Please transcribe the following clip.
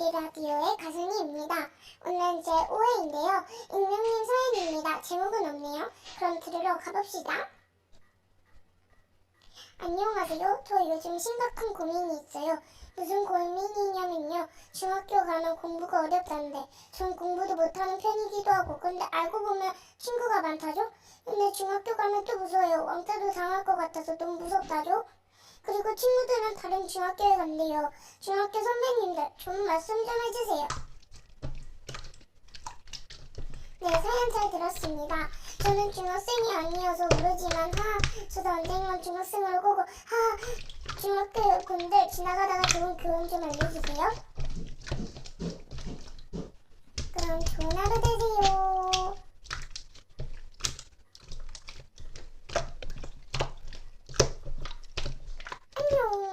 별이 라디오의 가순이입니다. 오늘은 제 5회인데요. 익명님 사연입니다. 제목은 없네요. 그럼 들으러 가봅시다. 안녕하세요. 저 요즘 심각한 고민이 있어요. 무슨 고민이냐면요. 중학교 가면 공부가 어렵다는데 전 공부도 못하는 편이기도 하고 근데 알고 보면 친구가 많다죠? 근데 중학교 가면 또 무서워요. 왕따도 당할 것 같아서 너무 무섭다죠? 그리고 친구들은 다른 중학교에 갔네요. 중학교 선배님들 좋은 말씀 좀 해주세요. 네, 사연 잘 들었습니다. 저는 중학생이 아니어서 모르지만 하, 저도 언젠간 중학생을 보고 하, 중학교 군대 지나가다가 좋은 교훈 좀 알려주세요. 그럼 좋은 하루 되세요. Hello.